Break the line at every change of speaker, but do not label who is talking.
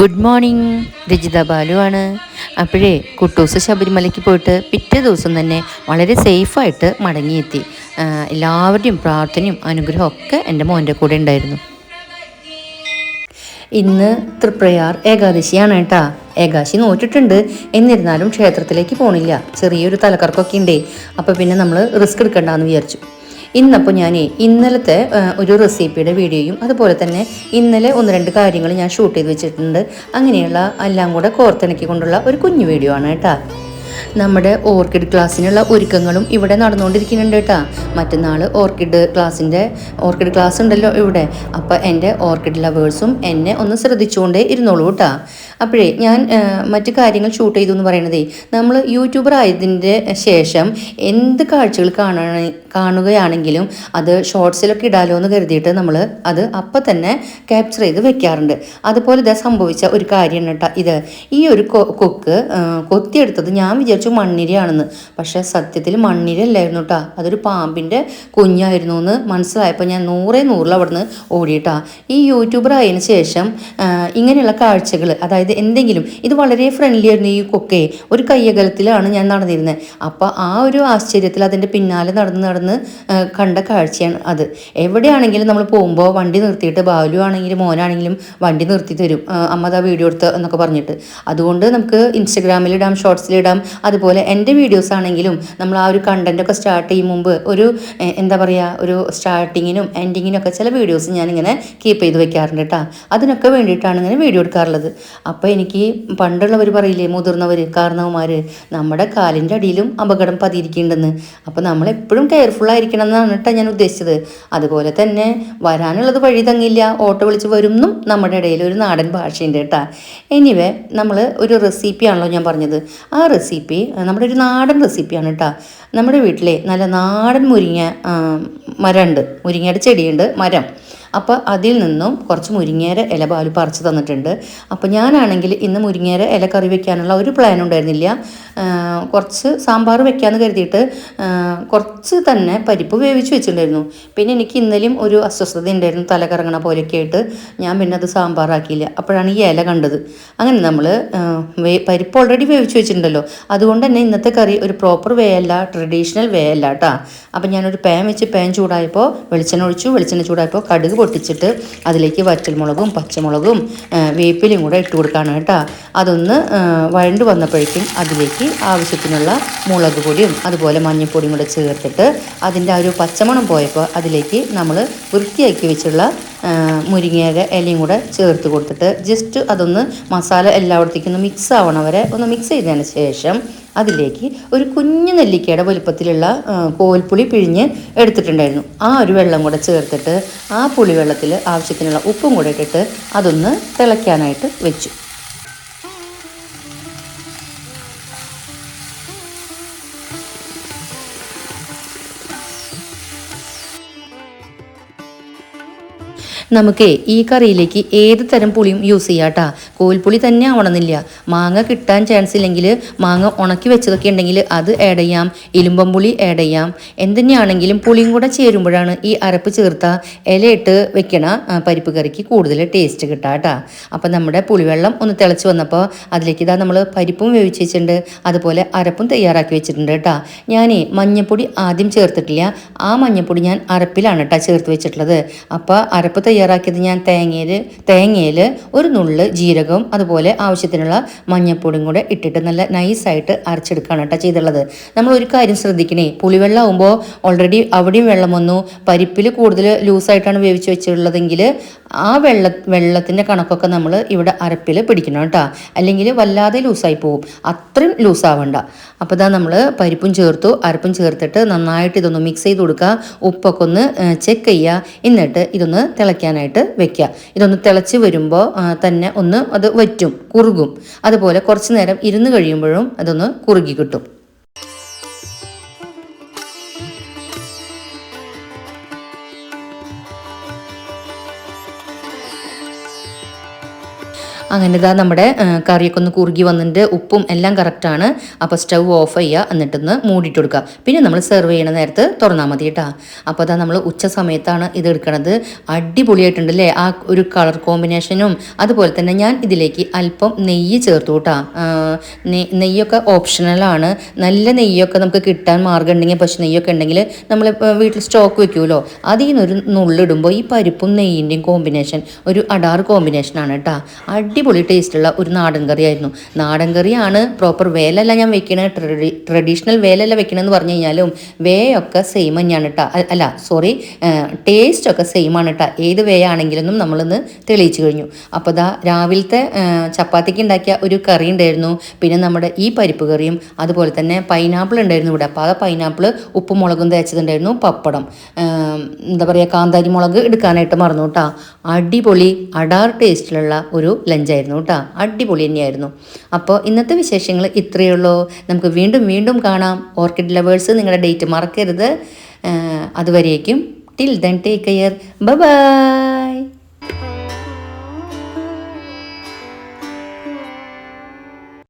Good morning Rajitha Balu ആണ്. അപ്പോഴേ കുട്ടൂസ് ശബരിമലയ്ക്ക് പോയിട്ട് പിറ്റേ ദിവസം തന്നെ വളരെ സേഫായിട്ട് മടങ്ങിയെത്തി. എല്ലാവരുടെയും പ്രാർത്ഥനയും അനുഗ്രഹവും ഒക്കെ എന്റെ മോന്റെ കൂടെ ഉണ്ടായിരുന്നു. ഇന്ന് തൃപ്രയാർ ഏകാദശിയാണ് കേട്ടാ. ഏകാദശി നോറ്റിട്ടുണ്ട്. എന്നിരുന്നാലും ക്ഷേത്രത്തിലേക്ക് പോണില്ല. ചെറിയൊരു തലക്കറക്കൊക്കെ ഉണ്ടേ. അപ്പോൾ പിന്നെ നമ്മൾ റിസ്ക് എടുക്കണ്ടെന്ന് വിചാരിച്ചു. ഇന്നപ്പോൾ ഞാൻ ഇന്നലത്തെ ഒരു റെസിപ്പിയുടെ വീഡിയോയും അതുപോലെ തന്നെ ഇന്നലെ ഒന്ന് രണ്ട് കാര്യങ്ങൾ ഞാൻ ഷൂട്ട് ചെയ്ത് വെച്ചിട്ടുണ്ട്. അങ്ങനെയുള്ള എല്ലാം കൂടെ കോർത്തിണക്കിക്കൊണ്ടുള്ള ഒരു കുഞ്ഞു വീഡിയോ ആണ് കേട്ടാ. നമ്മുടെ ഓർക്കിഡ് ക്ലാസ്സിനുള്ള ഒരുക്കങ്ങളും ഇവിടെ നടന്നുകൊണ്ടിരിക്കുന്നുണ്ട് കേട്ടാ. മറ്റന്നാൾ ഓർക്കിഡ് ക്ലാസ്സിന്റെ ഓർക്കിഡ് ക്ലാസ് ഉണ്ടല്ലോ ഇവിടെ. അപ്പോൾ എന്റെ ഓർക്കിഡ് ലവേഴ്സും എന്നെ ഒന്ന് ശ്രദ്ധിച്ചുകൊണ്ടേ ഇരുന്നോളൂ കേട്ടാ. അപ്പോഴേ ഞാൻ മറ്റു കാര്യങ്ങൾ ഷൂട്ട് ചെയ്തു എന്ന് പറയണതേ നമ്മൾ യൂട്യൂബർ ആയതിന്റെ ശേഷം എന്ത് കാഴ്ചകൾ കാണ കാണുകയാണെങ്കിലും അത് ഷോർട്സിലൊക്കെ ഇടാലോ എന്ന് കരുതിയിട്ട് നമ്മൾ അത് അപ്പം തന്നെ ക്യാപ്ചർ ചെയ്ത് വെക്കാറുണ്ട്. അതുപോലെ ഇതാ സംഭവിച്ച ഒരു കാര്യമാണ് കേട്ടോ ഇത്. ഈ ഒരു കൊക്ക് കൊത്തിയെടുത്തത് ഞാൻ വിചാരിച്ചു മണ്ണിരയാണെന്ന്. പക്ഷേ സത്യത്തിൽ മണ്ണിര അല്ലായിരുന്നു കേട്ടോ. അതൊരു പാമ്പിന്റെ കുഞ്ഞായിരുന്നു എന്ന് മനസ്സിലായപ്പോൾ ഞാൻ നൂറേ നൂറിൽ അവിടുന്ന് ഓടിയിട്ടാ. ഈ യൂട്യൂബർ ആയതിനു ശേഷം ഇങ്ങനെയുള്ള കാഴ്ചകൾ അതായത് എന്തെങ്കിലും ഇത് വളരെ ഫ്രണ്ട്ലി ആയിരുന്നു ഈ കൊക്കയെ ഒരു കയ്യകലത്തിലാണ് ഞാൻ നടന്നിരുന്നത്. അപ്പോൾ ആ ഒരു ആശ്ചര്യത്തിൽ അതിന്റെ പിന്നാലെ നടന്ന് നടന്ന് ആ, കണ്ട കാഴ്ചയാണ് അത്. എവിടെയാണെങ്കിലും നമ്മൾ പോകുമ്പോൾ വണ്ടി നിർത്തിയിട്ട് ബാലു ആണെങ്കിലും മോനാണെങ്കിലും വണ്ടി നിർത്തി തരും. അമ്മ വീഡിയോ എടുത്ത് എന്നൊക്കെ പറഞ്ഞിട്ട്. അതുകൊണ്ട് നമുക്ക് ഇൻസ്റ്റഗ്രാമിലിടാം ഷോർട്സിലിടാം അതുപോലെ എന്റെ വീഡിയോസ് ആണെങ്കിലും നമ്മൾ ആ ഒരു കണ്ടന്റൊക്കെ സ്റ്റാർട്ട് ചെയ്യും മുമ്പ് ഒരു എന്താ പറയുക ഒരു സ്റ്റാർട്ടിങ്ങിനും എൻഡിങ്ങിനും ഒക്കെ ചില വീഡിയോസ് ഞാനിങ്ങനെ കീപ്പ് ചെയ്ത് വെക്കാറുണ്ട് കേട്ടോ അതിനൊക്കെ വേണ്ടിയിട്ടാണ് ഇങ്ങനെ വീഡിയോ എടുക്കാറുള്ളത്. അപ്പോൾ എനിക്ക് പണ്ടുള്ളവർ പറയില്ലേ മുതിർന്നവർ കാരണവന്മാർ നമ്മുടെ കാലിന്റെ അടിയിലും അപകടം പതിയിരിക്കുന്നുണ്ടെന്ന്. അപ്പോൾ നമ്മൾ എപ്പോഴും കെയർഫുൾ ആയിരിക്കണം എന്നാണ് കേട്ടോ ഞാൻ ഉദ്ദേശിച്ചത്. അതുപോലെ തന്നെ വരാനുള്ളത് വഴി തങ്ങില്ല. ഓട്ടോ വിളിച്ച് വരുമെന്നും നമ്മുടെ ഇടയിൽ ഒരു നാടൻ ഭാഷയുണ്ട് കേട്ടോ എനിവേ നമ്മൾ ഒരു റെസിപ്പിയാണല്ലോ ഞാൻ പറഞ്ഞത്. ആ റെസിപ്പി നമ്മുടെ ഒരു നാടൻ റെസിപ്പിയാണ് കേട്ടോ നമ്മുടെ വീട്ടിലെ നല്ല നാടൻ മുരിങ്ങ മരമുണ്ട്. മുരിങ്ങയുടെ ചെടിയുണ്ട് മരം. അപ്പോൾ അതിൽ നിന്നും കുറച്ച് മുരിങ്ങേര ഇല പാൽ പറിച്ച് തന്നിട്ടുണ്ട്. അപ്പോൾ ഞാനാണെങ്കിൽ ഇന്ന് മുരിങ്ങേര ഇല കറി വെക്കാനുള്ള ഒരു പ്ലാൻ ഉണ്ടായിരുന്നില്ല. കുറച്ച് സാമ്പാർ വെക്കാമെന്ന് കരുതിയിട്ട് കുറച്ച് തന്നെ പരിപ്പ് വേവിച്ച് വെച്ചിട്ടുണ്ടായിരുന്നു. പിന്നെ എനിക്ക് ഇന്നലെയും ഒരു അസ്വസ്ഥത ഉണ്ടായിരുന്നു തല കറങ്ങണ പോലെയൊക്കെ ആയിട്ട്. ഞാൻ പിന്നെ അത് സാമ്പാറാക്കിയില്ല. അപ്പോഴാണ് ഈ ഇല കണ്ടത്. അങ്ങനെ നമ്മൾ പരിപ്പ് ഓൾറെഡി വേവിച്ച് വെച്ചിട്ടുണ്ടല്ലോ. അതുകൊണ്ട് തന്നെ ഇന്നത്തെ കറി ഒരു പ്രോപ്പർ വേ അല്ല ട്രഡീഷണൽ വേ അല്ല കേട്ടോ അപ്പം ഞാനൊരു പാൻ വെച്ച് പാൻ ചൂടായപ്പോൾ വെളിച്ചെണ്ണ ഒഴിച്ചു വെളിച്ചെണ്ണ ചൂടായപ്പോൾ കടുക് പൊട്ടിച്ചിട്ട് അതിലേക്ക് വറ്റൽമുളകും പച്ചമുളകും വേപ്പിലയും കൂടെ ഇട്ട് കൊടുക്കുകയാണ് കേട്ടോ. അതൊന്ന് വഴണ്ട് വന്നപ്പോഴേക്കും അതിലേക്ക് ആവശ്യത്തിനുള്ള മുളക് പൊടിയും അതുപോലെ മഞ്ഞൾപ്പൊടിയും കൂടെ ചേർത്തിട്ട് അതിന്റെ ആ ഒരു പച്ചമണം പോയപ്പോൾ അതിലേക്ക് നമ്മൾ വൃത്തിയാക്കി വെച്ചുള്ള മുരിങ്ങയുടെ ഇലയും കൂടെ ചേർത്ത് കൊടുത്തിട്ട് ജസ്റ്റ് അതൊന്ന് മസാല എല്ലായിടത്തേക്കും ഒന്ന് മിക്സ് ആവണ വരെ ഒന്ന് മിക്സ് ചെയ്തതിന് ശേഷം അതിലേക്ക് ഒരു കുഞ്ഞു നെല്ലിക്കയുടെ വലുപ്പത്തിലുള്ള കോൽപ്പുളി പിഴിഞ്ഞ് എടുത്തിട്ടുണ്ടായിരുന്നു. ആ ഒരു വെള്ളം കൂടെ ചേർത്തിട്ട് ആ പുളിവെള്ളത്തിൽ ആവശ്യത്തിനുള്ള ഉപ്പും കൂടെ ഇട്ടിട്ട് അതൊന്ന് തിളയ്ക്കാനായിട്ട് വെച്ചു. നമുക്ക് ഈ കറിയിലേക്ക് ഏത് തരം പുളിയും യൂസ് ചെയ്യാം കേട്ടോ കോൽപ്പുളി തന്നെ ആവണമെന്നില്ല മാങ്ങ കിട്ടാൻ ചാൻസ് ഇല്ലെങ്കിൽ മാങ്ങ ഉണക്കി വെച്ചതൊക്കെ ഉണ്ടെങ്കിൽ അത് ആഡ് ചെയ്യാം. ഇലുമ്പം പുളി ആഡ് ചെയ്യാം. എന്തുതന്നെയാണെങ്കിലും പുളിയും കൂടെ ചേരുമ്പോഴാണ് ഈ അരപ്പ് ചേർത്ത ഇലയിട്ട് വെക്കണ പരിപ്പ് കറിക്ക് കൂടുതൽ ടേസ്റ്റ് കിട്ടുക കേട്ടോ അപ്പം നമ്മുടെ പുളിവെള്ളം ഒന്ന് തിളച്ച് വന്നപ്പോൾ അതിലേക്ക് ഇതാ നമ്മൾ പരിപ്പും വേവിച്ച് വെച്ചിട്ടുണ്ട്. അതുപോലെ അരപ്പും തയ്യാറാക്കി വെച്ചിട്ടുണ്ട് കേട്ടോ. ഞാൻ മഞ്ഞപ്പൊടി ആദ്യം ചേർത്തിട്ടില്ല. ആ മഞ്ഞപ്പൊടി ഞാൻ അരപ്പിലാണ് കേട്ടോ ചേർത്ത് വെച്ചിട്ടുള്ളത്. അപ്പോൾ അരപ്പ് തയ്യാറാക്കിയത് ഞാൻ തേങ്ങയിൽ തേങ്ങയിൽ ഒരു നുള്ള് ജീരകവും അതുപോലെ ആവശ്യത്തിനുള്ള മഞ്ഞപ്പൊടിയും കൂടെ ഇട്ടിട്ട് നല്ല നൈസായിട്ട് അരച്ചെടുക്കുകയാണ് കേട്ടോ ചെയ്തുള്ളത്. നമ്മൾ ഒരു കാര്യം ശ്രദ്ധിക്കണേ പുളിവെള്ളം ആകുമ്പോൾ ഓൾറെഡി അവിടെയും വെള്ളം വന്നു. പരിപ്പിൽ കൂടുതൽ ലൂസായിട്ടാണ് വേവിച്ച് വെച്ചിട്ടുള്ളതെങ്കിൽ ആ വെള്ള വെള്ളത്തിന്റെ കണക്കൊക്കെ നമ്മൾ ഇവിടെ അരപ്പിൽ പിടിക്കണം കേട്ടോ. അല്ലെങ്കിൽ വല്ലാതെ ലൂസായി പോകും അത്രയും ലൂസാവണ്ട. അപ്പോൾ ഇതാ നമ്മൾ പരിപ്പും ചേർത്തു. അരപ്പും ചേർത്തിട്ട് നന്നായിട്ട് ഇതൊന്ന് മിക്സ് ചെയ്ത് കൊടുക്കുക. ഉപ്പൊക്കെ ഒന്ന് ചെക്ക് ചെയ്യുക. എന്നിട്ട് ഇതൊന്ന് തിളയ്ക്കാനായിട്ട് വെക്കുക. ഇതൊന്ന് തിളച്ച് വരുമ്പോൾ തന്നെ ഒന്ന് അത് വറ്റും കുറുകും. അതുപോലെ കുറച്ച് നേരം ഇരുന്ന് കഴിയുമ്പോഴും അതൊന്ന് കുറുകി കിട്ടും. അങ്ങനെ ഇതാ നമ്മുടെ കറിയൊക്കെ ഒന്ന് കുറുകി വന്നിട്ട് ഉപ്പും എല്ലാം കറക്റ്റാണ് അപ്പോൾ സ്റ്റൗ ഓഫ് ചെയ്യുക എന്നിട്ടൊന്ന് മൂടിയിട്ട് കൊടുക്കുക പിന്നെ നമ്മൾ സെർവ് ചെയ്യണ നേരത്ത് തുറന്നാൽ മതി കേട്ടോ അപ്പോൾ അതാ നമ്മൾ ഉച്ച സമയത്താണ് ഇത് എടുക്കണത്. അടിപൊളിയായിട്ടുണ്ട് അല്ലേ ആ ഒരു കളർ കോമ്പിനേഷനും അതുപോലെ തന്നെ ഞാൻ ഇതിലേക്ക് അല്പം നെയ്യ് ചേർത്തു കേട്ടോ നെയ്യൊക്കെ ഓപ്ഷണലാണ് നല്ല നെയ്യൊക്കെ നമുക്ക് കിട്ടാൻ മാർഗം ഉണ്ടെങ്കിൽ പശു നെയ്യൊക്കെ ഉണ്ടെങ്കിൽ നമ്മൾ വീട്ടിൽ സ്റ്റോക്ക് വെക്കുമല്ലോ അതിൽ നിന്നൊരു നുള്ളിടുമ്പോൾ ഈ പരിപ്പും നെയ്യിന്റെയും കോമ്പിനേഷൻ ഒരു അടാർ കോമ്പിനേഷനാണ് കേട്ടോ അടിപൊളി ടേസ്റ്റുള്ള ഒരു നാടൻ കറിയായിരുന്നു. നാടൻ കറിയാണ് പ്രോപ്പർ വേലല്ല ഞാൻ വെക്കണത് ട്രഡി ട്രഡീഷണൽ വേലല്ല വെക്കണമെന്ന് പറഞ്ഞു കഴിഞ്ഞാലും വേയൊക്കെ സെയിം തന്നെയാണ് കേട്ടോ അല്ല സോറി ടേസ്റ്റ് ഒക്കെ സെയിം ആണ് കേട്ടോ ഏത് വേ ആണെങ്കിലൊന്നും നമ്മളിന്ന് തെളിയിച്ചു കഴിഞ്ഞു. അപ്പോൾ ദാ രാവിലത്തെ ചപ്പാത്തിക്ക് ഉണ്ടാക്കിയ ഒരു കറി ഉണ്ടായിരുന്നു. പിന്നെ നമ്മുടെ ഈ പരിപ്പ് കറിയും അതുപോലെ തന്നെ പൈനാപ്പിൾ ഉണ്ടായിരുന്നു ഇവിടെ. അപ്പോൾ ആ പൈനാപ്പിൾ ഉപ്പും മുളകും തേച്ചതുണ്ടായിരുന്നു പപ്പടം. എന്താ പറയുക കാന്താരി മുളക് എടുക്കാനായിട്ട് മറന്നു കേട്ടോ അടിപൊളി അടാർ ടേസ്റ്റിലുള്ള ഒരു ലഞ്ചായിരുന്നു കേട്ടോ. അടിപൊളി തന്നെയായിരുന്നു. അപ്പോൾ ഇന്നത്തെ വിശേഷങ്ങൾ ഇത്രയേ ഉള്ളൂ. നമുക്ക് വീണ്ടും വീണ്ടും കാണാം. ഓർക്കിഡ് ലവേഴ്സ് നിങ്ങളുടെ ഡേറ്റ് മറക്കരുത്. അതുവരേക്കും. Till then take care bye